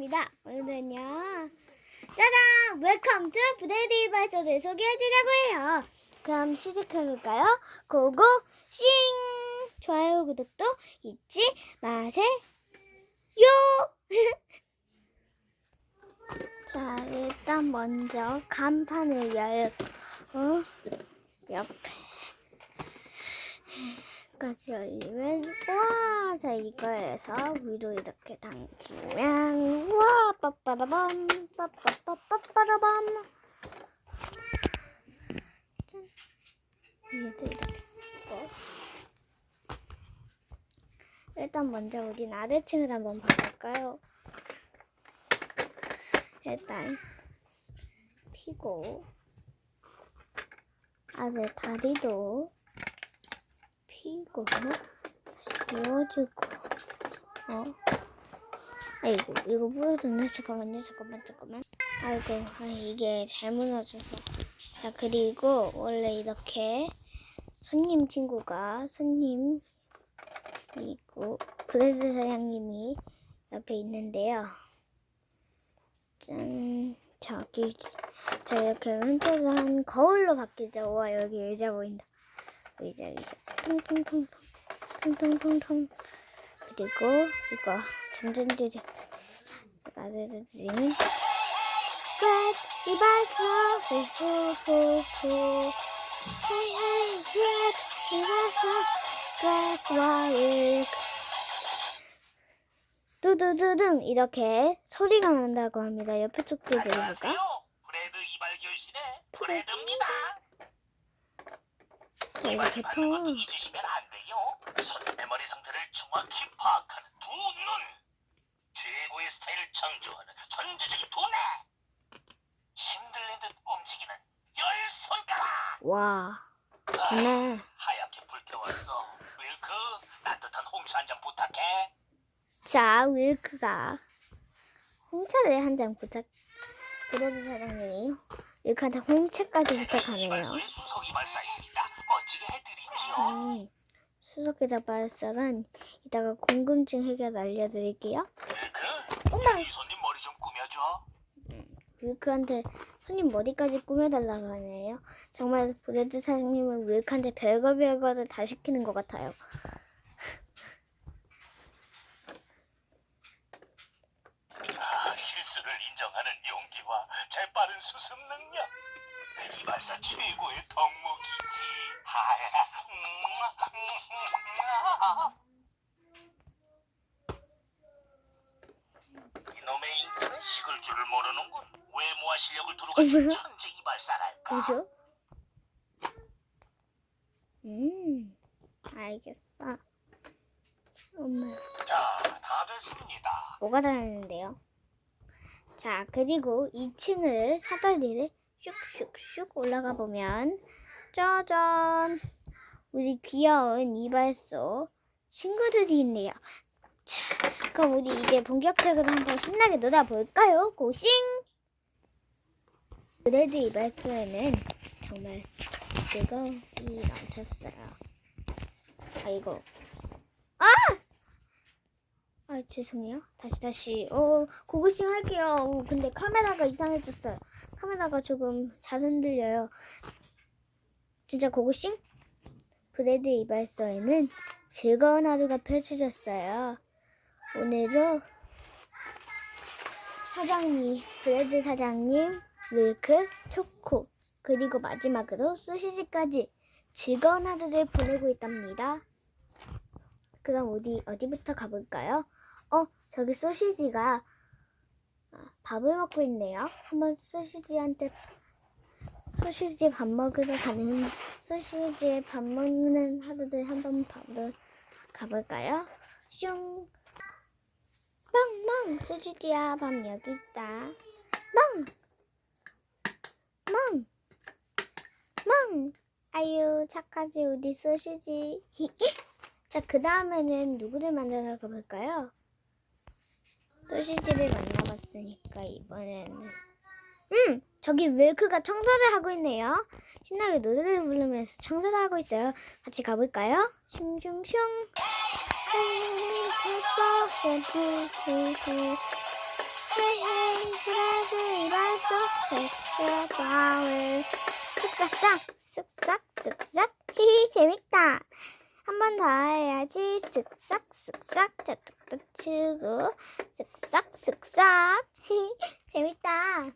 입니다. 오늘은요. 짜잔! 웰컴 투 브레이디 발서를 소개해드리려고 해요. 그럼 시작해볼까요? 고고 싱! 좋아요, 구독도 잊지 마세요. 자, 일단 먼저 간판을 열고 옆에 까지 열리면 와, 자 이거에서 위로 이렇게 당기면 와, 빠빠라밤, 빠빠빠빠빠라밤. 짠. 위에도 이렇게. 일단 먼저 우린 아래층을 한번 봐볼까요? 일단 피고 아래 다리도 피고 다시 누워주고 어. 아이고 이거 부러졌네? 잠깐만요 잠깐만 잠깐만. 아이고 아, 이게 잘 무너져서. 자 그리고 원래 이렇게 손님 친구가 손님 이고 브레스 사장님이 옆에 있는데요. 짠 저기 자 이렇게 한 거울로 바뀌죠. 와 여기 의자 보인다. 의자 의자 통통통통 통통통통 그리고 이거 전전주제 나들들이는 브렛 이발소 후후후 헤이 헤이 브렛 이발소 브렛와 윌크 두두두둥. 이렇게 소리가 난다고 합니다. 옆에 쪽도 들어볼까? 브레드 이발 교실의 브레드입니다. 것도 개통 잊으시면 안 돼요. 손님의 머리 상태를 정확히 파악하는 두 눈. 최고의 스타일을 창조하는 전체적인 두뇌. 흔들린 듯 움직이는 열 손가락. 와 좋네 하얗게 불태웠어. 윌크 따뜻한 홍차 한 잔 부탁해. 자, 윌크가 홍차를 한 잔 부탁. 브로드 사장님이 윌크한테 홍차까지 부탁하네요. 이발소의 수석. 멋지게 음, 수석기자 발사는 이따가 궁금증 해결 알려드릴게요. 엄마, 이 손님 머리 좀 꾸며줘. 윌크한테 손님 머리까지 꾸며달라고 하네요. 정말 브레드 사장님은 윌크한테 별거 별거를 다 시키는 것 같아요. 아, 실수를 인정하는 용기와 재빠른 수습 능력. 이발사 최고의 덕목이지. 하야. 이놈의 인기는 식을 줄을 모르는군. 외모와 실력을 두루 갖춘 어머나. 천재 이발사랄까. 그죠? 음, 알겠어. 엄마. 자, 다 됐습니다. 뭐가 다르는데요? 자, 그리고 2층을 사다리를 슉슉슉 올라가 보면 짜잔! 우리 귀여운 이발소 친구들이 있네요. 자, 그럼 우리 이제 본격적으로 한번 신나게 놀아볼까요? 고싱! 브레드 이발소에는 정말 뜨거움이 넘쳤어요. 아이고. 아! 아 죄송해요. 다시 다시. 어 고고싱 할게요. 어, 근데 카메라가 이상해졌어요. 카메라가 조금 잘 흔들려요. 진짜 고고싱? 브레드 이발소에는 즐거운 하루가 펼쳐졌어요. 오늘도 사장님, 브레드 사장님, 밀크, 초코, 그리고 마지막으로 소시지까지 즐거운 하루를 보내고 있답니다. 그럼 우리 어디부터 가볼까요? 어, 저기 소시지가 아, 밥을 먹고 있네요. 한번 소시지한테 소시지 밥 먹으러 가는 소시지에 밥 먹는 하루들 한번 밥을 가볼까요? 슝 빵빵 소시지야 밥 여기 있다. 빵 빵! 빵! 아유 착하지 우리 소시지. 자, 그 다음에는 누구를 만나러 가볼까요? 소시지를 만나봤으니까 이번에는 음! 저기 웰크가 청소를 하고 있네요. 신나게 노래를 부르면서 청소를 하고 있어요. 같이 가볼까요? 슝슝슝 했어 후 헤이 브레드 이발소 색깔 쓱싹싹 쓱싹 쓱싹 히히 재밌다 한 번 더 해야지. 쓱싹 쓱싹 저쪽도 치고 쓱싹 쓱싹. 재밌다